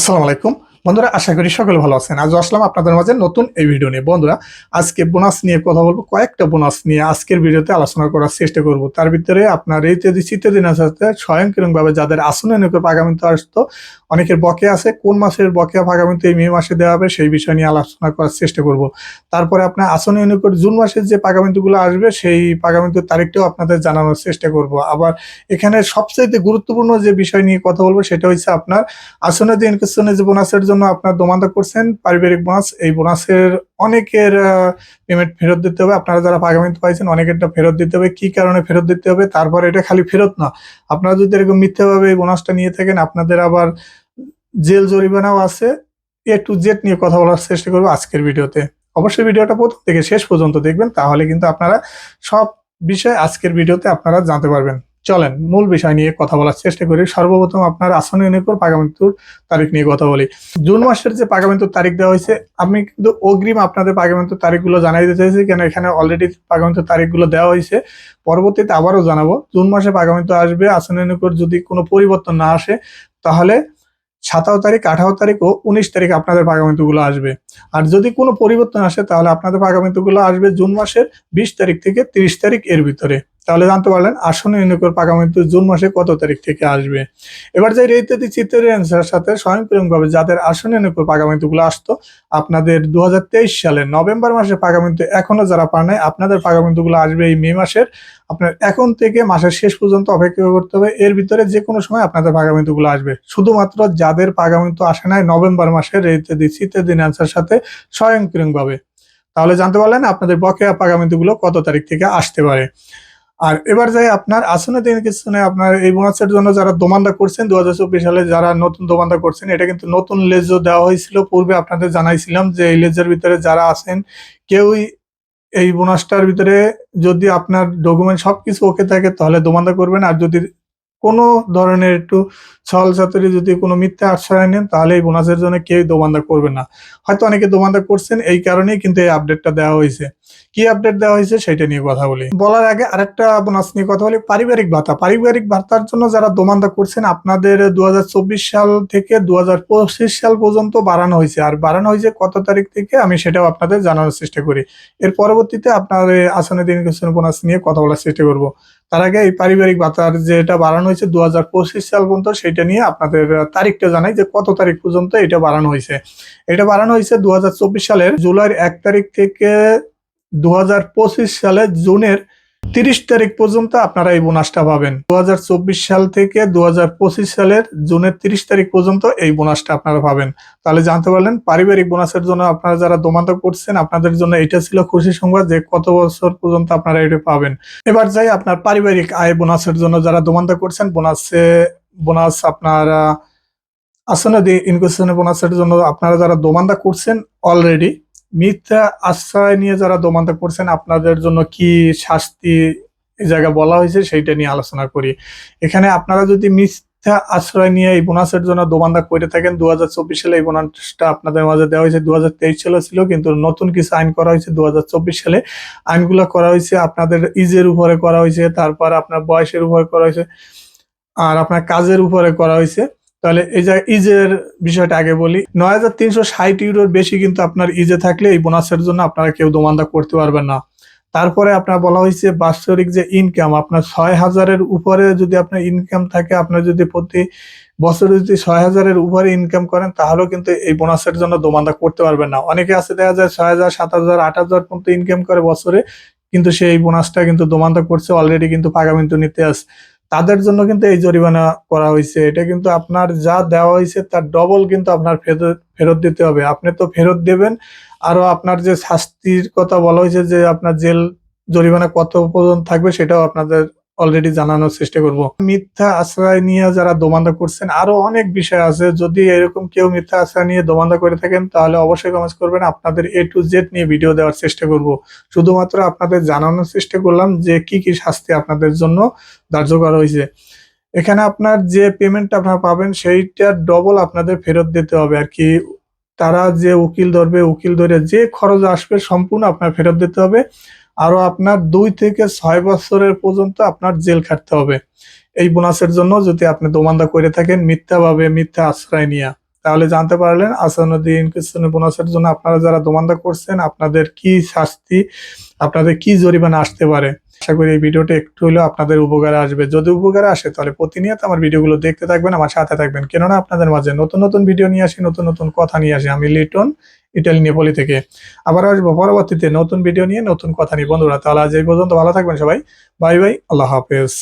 আসসালামু আলাইকুম। বন্ধুরা, আশা করি সকলে ভালো আছেন। আজ আসলাম আপনাদের মাঝে নতুন এই ভিডিও নিয়ে। বন্ধুরা, আজকে বোনাস নিয়ে কথা বলব, কয়েকটা বোনাস নিয়ে আজকের ভিডিওতে আলোচনা করার চেষ্টা করব। তার ভিতরে আপনার এই তেজি শীতের দিনের সাথে স্বয়ংক্রিয়ভাবে যাদের আসনে নিকট আগামীতে আসতো, অনেকের বকে আছে, কোন মাসের বকেয়া আগামীতে এই মে মাসে দেওয়া হবে সেই বিষয় নিয়ে আলোচনা করার চেষ্টা করব। তারপরে আপনার আসনে নিকট জুন মাসের যে পাগামিন্তুগুলো আসবে, সেই পাগামিন্তুর তারিখটাও আপনাদের জানানোর চেষ্টা করব। আবার এখানে সবচাইতে গুরুত্বপূর্ণ যে বিষয় নিয়ে কথা বলব, সেটা হচ্ছে আপনার আসনে ইনকেশনে যে বোনাসের জন্য আপনার দোমান্দা করছেন, পারিবারিক বোনাস, এই বোনাসের অনেকের পেমেন্ট ফেরত দিতে হবে। আপনারা যারা পাগামিত পাইছেন, অনেকেরটা ফেরত দিতে হবে। কি কারণে ফেরত দিতে হবে? তারপর এটা খালি ফেরত না। আপনারা যদি এরকম মিথ্যাভাবে এই বোনাসটা নিয়ে থাকেন, আপনাদের আবার জেল জরিমানাও আছে। এ টু জেড নিয়ে কথা বলার চেষ্টা করব আজকের ভিডিওতে। অবশ্যই ভিডিওটা প্রথম থেকে শেষ পর্যন্ত দেখবেন, তাহলে কিন্তু আপনারা সব বিষয় আজকের ভিডিওতে আপনারা জানতে পারবেন। চলেন, মূল বিষয় নিয়ে কথা বলার চেষ্টা করি। সর্বপ্রথম আপনার আসন ইউনিকোর পাগামিন্তুর তারিখ নিয়ে কথা বলি। জুন মাসের যে পাগামিন্তুর তারিখ দেওয়া হয়েছে, আমি কিন্তু অগ্রিম আপনাদের পাগামিন্তুর তারিখগুলো জানাই দিতে চাইছি, কেন এখানে অলরেডি পাগামিন্তুর তারিখগুলো দেওয়া হয়েছে। পরবর্তীতে আবারও জানাব, জুন মাসে পাগামিন্তু আসবে আসন ইউনিকোর যদি কোনো পরিবর্তন না আসে, তাহলে সাতারো তারিখ, আঠারো তারিখ ও উনিশ তারিখ আপনাদের পাগামিন্তুগুলো আসবে। আর যদি কোনো পরিবর্তন আসে, তাহলে আপনাদের পাগামিন্তুগুলো আসবে জুন মাসের বিশ তারিখ থেকে তিরিশ তারিখ এর ভিতরে। তাহলে জানতে পারলেন, আসন্ন ইউনিকোর পাগামিন্তু জুন মাসে কত তারিখ থেকে আসবে। এবার যে ইত্যাদি চিত্রের অ্যান্সার সাথে স্বয়ংক্রিয়ভাবে যাদের আসন্ন ইউনিকোর পাগামিন্তুগুলো আসতো, আপনাদের দু সালের নভেম্বর মাসে পাগামিন্তু এখনও যারা পান নাই, আপনাদের পাগামিন্তুগুলো আসবে এই মে মাসের। আপনার এখন থেকে মাসের শেষ পর্যন্ত অপেক্ষা করতে হবে, এর ভিতরে যে কোনো সময় আপনাদের পাগামিন্তুগুলো আসবে। শুধুমাত্র যাদের পাগামিন্তু আসে নাই, নভেম্বর মাসের ইত্যাদি শীতের দিন অ্যান্সার সাথে স্বয়ংক্রিয়ভাবে। তাহলে জানতে পারলেন আপনাদের বকেয়া পাগামিন্তুগুলো কত তারিখ থেকে আসতে পারে। আর এবার যাই আপনার আসনে দিন কিছু আপনার এই বোনাসের জন্য যারা দোমান্দা করছেন, দুহাজার চব্বিশ সালে যারা নতুন দোমান্দা করছেন, এটা কিন্তু নতুন লেজও দেওয়া হয়েছিল। পূর্বে আপনাদের জানাইছিলাম যে এই লেজের ভিতরে যারা আছেন, কেউই এই বোনাসটার ভিতরে যদি আপনার ডকুমেন্ট সব কিছু ওকে থাকে, তাহলে দোমান্দা করবেন। আর যদি কোনো ধরনের একটু ছল ছাত্রী যদি কোনো মিথ্যা আশ্রয় নেন তাহলে এই বোনাসের জন্য কেউ দোমান্দা করবে না। হয়তো অনেকে দোমান্দা করছেন, এই কারণেই কিন্তু এই আপডেটটা দেওয়া হয়েছে। কি আপডেট দেওয়া হয়েছে সেটা নিয়ে কথা বলি। বলার আগে আরেকটা বোনাস নিয়ে কথা বলি, পারিবারিক ভাতা পারিবারিক ভাতার জন্য যারা দোমান্দা করছেন, আপনাদের দু হাজার চব্বিশ সাল থেকে দুহাজার পঁচিশ সাল পর্যন্ত বাড়ানো হয়েছে। আর বাড়ানো হয়েছে কত তারিখ থেকে, আমি সেটাও আপনাদের জানানোর চেষ্টা করি। এর পরবর্তীতে আপনার আসনে দিন বোনাস নিয়ে কথা বলার চেষ্টা করব। তার আগে এই পারিবারিক ভাতার যেটা বাড়ানো হয়েছে দু হাজার পঁচিশ সাল পর্যন্ত সেটা নিয়ে আপনাদের তারিখটা জানাই যে কত তারিখ পর্যন্ত এটা বাড়ানো হয়েছে। এটা বাড়ানো হয়েছে দু হাজার চব্বিশ সালের জুলাইয়ের এক তারিখ থেকে দু হাজার পঁচিশ সালে জুনের তিরিশ তারিখ পর্যন্ত আপনারা এই বোনাসটা পাবেন। দু হাজার চব্বিশ সাল থেকে দু হাজার পঁচিশ সালের জুনের তিরিশ তারিখ পর্যন্ত এই বোনাসটা আপনারা পাবেন। তাহলে জানতে পারলেন, পারিবারিক বোনাসের জন্য আপনারা যারা দোমান্ত করছেন, আপনাদের জন্য এটা ছিল খুশি সংবাদ যে কত বছর পর্যন্ত আপনারা এটা পাবেন। এবার যাই আপনার পারিবারিক আয় বোনাসের জন্য যারা দোমান্ত করছেন, বোনাসে, বোনাস আপনার আসলে ইনভেস্টমেন্ট বোনাসের জন্য আপনারা যারা দোমান্দা করছেন অলরেডি মিথ্যা আশ্রয় নিয়ে যারা দোমান্দা করছেন আপনাদের জন্য কি শাস্তি এই জায়গায় বলা হয়েছে সেইটা নিয়ে আলোচনা করি। এখানে আপনারা যদি মিথ্যা আশ্রয় নিয়ে এই বোনাসের জন্য দোমান্দা করে থাকেন, দুহাজার চব্বিশ সালে এই বোনাসটা আপনাদের মাঝে দেওয়া হয়েছে, দুহাজার তেইশ সালে ছিল, কিন্তু নতুন কিছু আইন করা হয়েছে দু হাজার চব্বিশ সালে। আইনগুলো করা হয়েছে, আপনাদের ইজের উপরে করা হয়েছে, তারপর আপনার বয়সের উপরে করা হয়েছে, আর আপনার কাজের উপরে করা হয়েছে। তাহলে এই যে ইজের বিষয়টা আগে বলি, নয় হাজার তিনশো ষাট ইউরোর বেশি কিন্তু আপনার ইজে থাকলে এই বোনাসের জন্য আপনারা কেউ দোমান্দা করতে পারবেন না। তারপরে আপনার বলা হয়েছে বাৎসরিক যে ইনকাম আপনার ছয় হাজারের উপরে যদি আপনার ইনকাম থাকে আপনার যদি প্রতি বছরে যদি ছয় হাজারের উপরে ইনকাম করেন, তাহলেও কিন্তু এই বোনাসের জন্য দোমান্দা করতে পারবেন না। অনেকে আছে, দেখা যায় ছয় হাজার, সাত হাজার, আট হাজার পর্যন্ত ইনকাম করে বছরে, কিন্তু সেই বোনাসটা কিন্তু দোমান্দা করছে অলরেডি কিন্তু পাগামিন্তু নিতে আসে তাদের জন্য কিন্তু এই জরিমানা করা হয়েছে। এটা কিন্তু আপনার যা দেওয়া হয়েছে তার ডবল কিন্তু আপনার ফেরত ফেরত দিতে হবে। আপনি তো ফেরত দেবেন। আরও আপনার যে শাস্তির কথা বলা হয়েছে যে আপনার জেল জরিমানা কত পর্যন্ত থাকবে সেটাও আপনাদের অলরেডি জানানোর চেষ্টা করব। মিথ্যা আশ্রয় নিয়ে যারা দোমান্দা করছেন, আরও অনেক বিষয় আছে। যদি এরকম কেউ মিথ্যা আশ্রয় নিয়ে দোমান্দা করে থাকেন, তাহলে অবশ্যই কমেন্ট করবেন। আপনাদের এ টু জেড নিয়ে ভিডিও দেওয়ার চেষ্টা করব। শুধুমাত্র আপনাদের জানানোর চেষ্টা করলাম যে কি কি শাস্তি আপনাদের জন্য ধার্য করা হয়েছে। এখানে আপনার যে পেমেন্ট আপনারা পাবেন, সেইটা ডবল আপনাদের ফেরত দিতে হবে আর কি। তারা যে উকিল ধরবে, উকিল ধরে যে খরচ আসবে, সম্পূর্ণ আপনার ফেরত দিতে হবে। আরও আপনার দুই থেকে ছয় বছরের পর্যন্ত আপনার জেল খাটতে হবে। এই বোনাসের জন্য যদি আপনি দোমান্দা করে থাকেন মিথ্যাভাবে মিথ্যা আশ্রয় নিয়ে। তাহলে জানতে পারলেন আসানুদ্দিন কিস্তুনি বোনাসের জন্য আপনারা যারা দোমান্দা করছেন, আপনাদের কি শাস্তি, আপনাদের কি জরিমানা আসতে পারে? আশা করি এই ভিডিওটা একটু হলেও আপনাদের উপকারে আসবে। যদি উপকারে আসে তাহলে প্রতিনিয়ত আমার ভিডিওগুলো দেখতে থাকবেন, আমার সাথে থাকবেন। কেননা আপনাদের মাঝে নতুন নতুন ভিডিও নিয়ে আসি, নতুন নতুন কথা নিয়ে আসি। আমি লিটন ইটালি, নেপালি থেকে। আবার আসব পরবর্তীতে নতুন ভিডিও নিয়ে, নতুন কথা নিয়ে। বন্ধুরা, তাহলে আজ এই পর্যন্ত। ভালো থাকবেন সবাই। Bye bye. আল্লাহ হাফেজ।